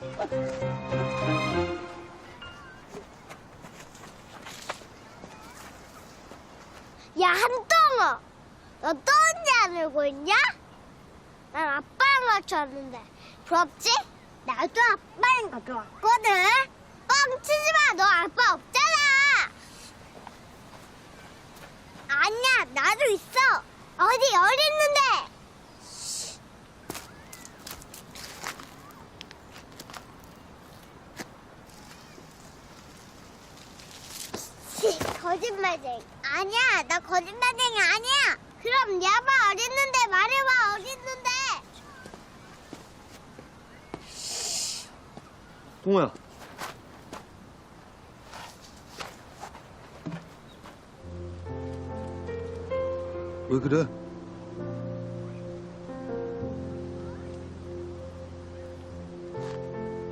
야, 한동아! 너또안 울고 있냐? 난 아빠랑 같이 왔는데. 부럽지? 나도 아빠랑 가져왔거든. 뻥치지 마! 너 아빠 없잖아! 아니야, 나도 있어! 어디, 어디 있는데? 씨, 거짓말쟁이. 아니야, 나 거짓말쟁이 아니야. 그럼 야봐 어딨는데 말해봐 어딨는데. 동호야. 왜 그래?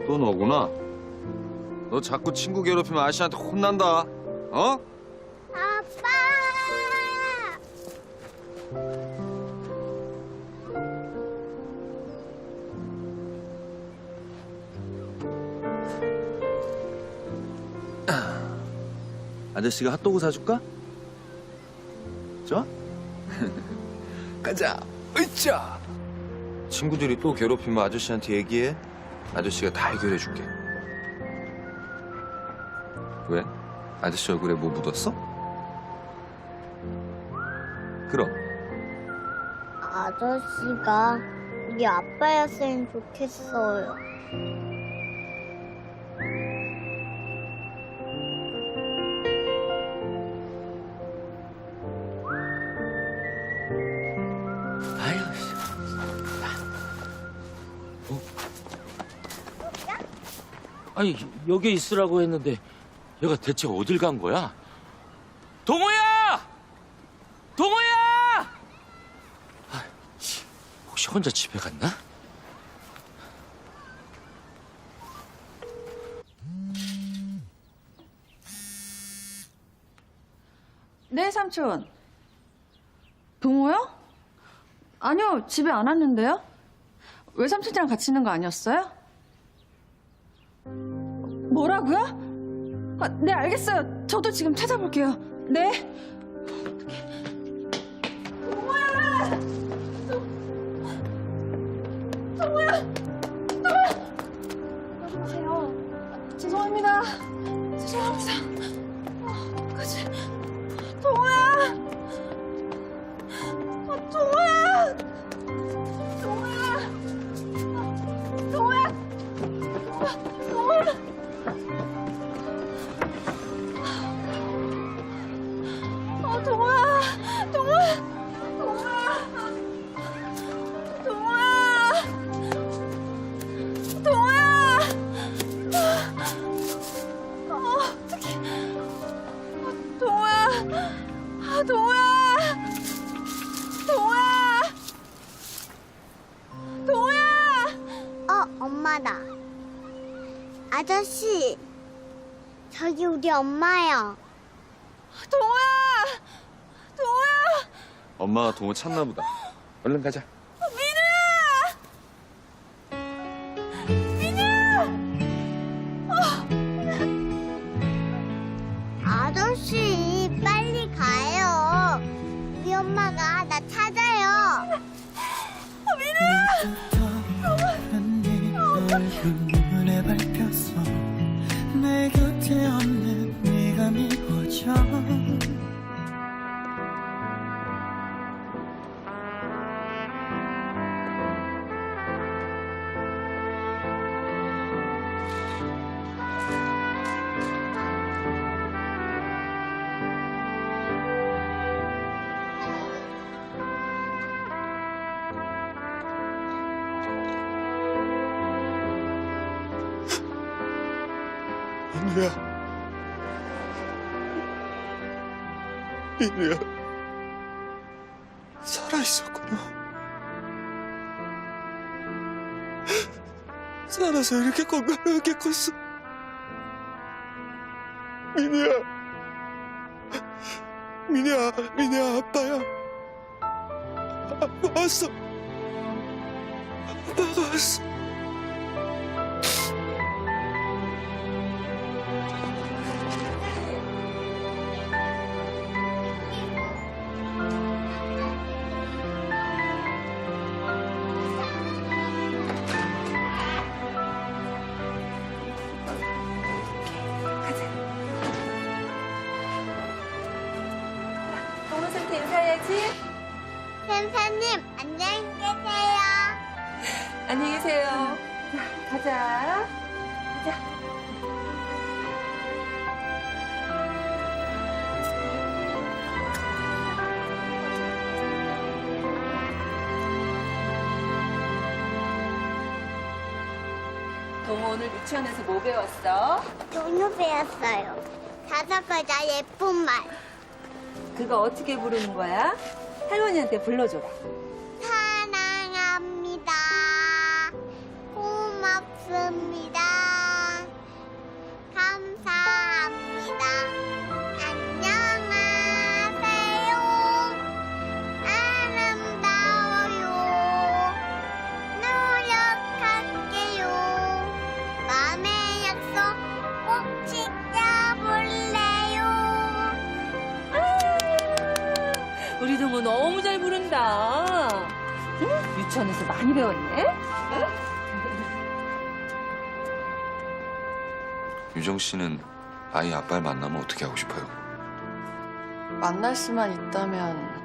또 너구나. 너 자꾸 친구 괴롭히면 아저씨한테 혼난다. 어? 아저씨가 핫도그 사줄까? 저? 가자. 으쌰. 친구들이 또 괴롭히면 아저씨한테 얘기해. 아저씨가 다 해결해 줄게. 왜? 아저씨 얼굴에 뭐 묻었어? 그럼 아저씨가 우리 아빠였으면 좋겠어요. 아니 여기 있으라고 했는데 얘가 대체 어딜 간 거야? 동호야! 동호야! 아, 씨, 혹시 혼자 집에 갔나? 네, 삼촌. 동호요? 아니요, 집에 안 왔는데요? 외삼촌이랑 같이 있는 거 아니었어요? 뭐라고요? 아, 네, 알겠어요. 저도 지금 찾아볼게요. 네. 동호야! 동호야! 동호야! 아, 동호야! 동호야! 동호야! 어, 엄마다. 아저씨, 저기 우리 엄마요. 동호야! 동호야! 엄마가 동호 찾나 보다. 얼른 가자. 빨리 가요. 우리 엄마가 나 찾아요. 눈에 밟혔어 내 곁에 없는 네가 미워져 민우야. 민우야. 살아있었구나. 살아서 이렇게 건강하게 컸어. 민우야. 민우야, 민우야, 아빠야. 아빠 왔어. 아빠가 왔어. 알았지? 선생님, 안녕히 계세요. 안녕히 계세요. 자, 가자. 동호 오늘 유치원에서 뭐 배웠어? 동요 배웠어요. 다섯 글자 예쁜 말. 그거 어떻게 부르는 거야? 할머니한테 불러줘라. 사랑합니다. 고맙습니다. 유치원에서 많이 배웠네? 유정 씨는 아이 아빠를 만나면 어떻게 하고 싶어요? 만날 수만 있다면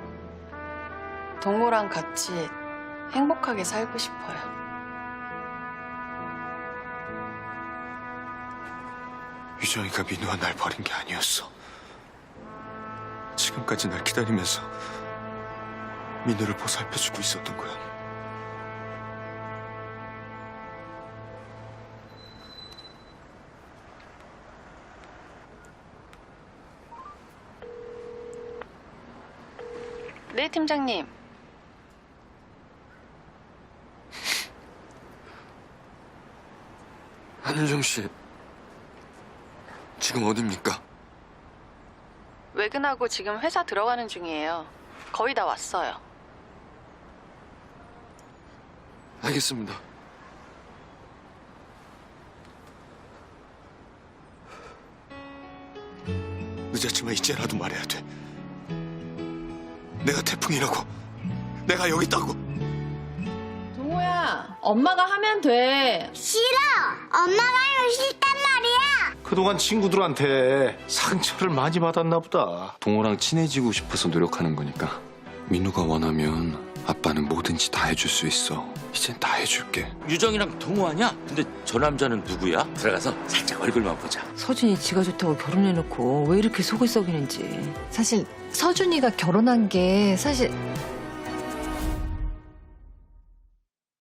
동호랑 같이 행복하게 살고 싶어요. 유정이가 민우와 날 버린 게 아니었어. 지금까지 날 기다리면서 민우를 보살펴주고 있었던 거야. 네, 팀장님. 한유정 씨, 지금 어딥니까? 외근하고 지금 회사 들어가는 중이에요. 거의 다 왔어요. 알겠습니다. 늦었지만 이제라도 말해야 돼. 내가 태풍이라고. 내가 여기 있다고. 동호야, 엄마가 하면 돼. 싫어. 엄마가 하기 싫단 말이야. 그동안 친구들한테 상처를 많이 받았나 보다. 동호랑 친해지고 싶어서 노력하는 거니까. 민우가 원하면 아빠는 뭐든지 다 해줄 수 있어. 이젠 다 해줄게. 유정이랑 동호하냐? 근데 저 남자는 누구야? 들어가서 살짝 얼굴만 보자. 서준이 지가 좋다고 결혼해놓고 왜 이렇게 속을 썩이는지. 사실 서준이가 결혼한 게 사실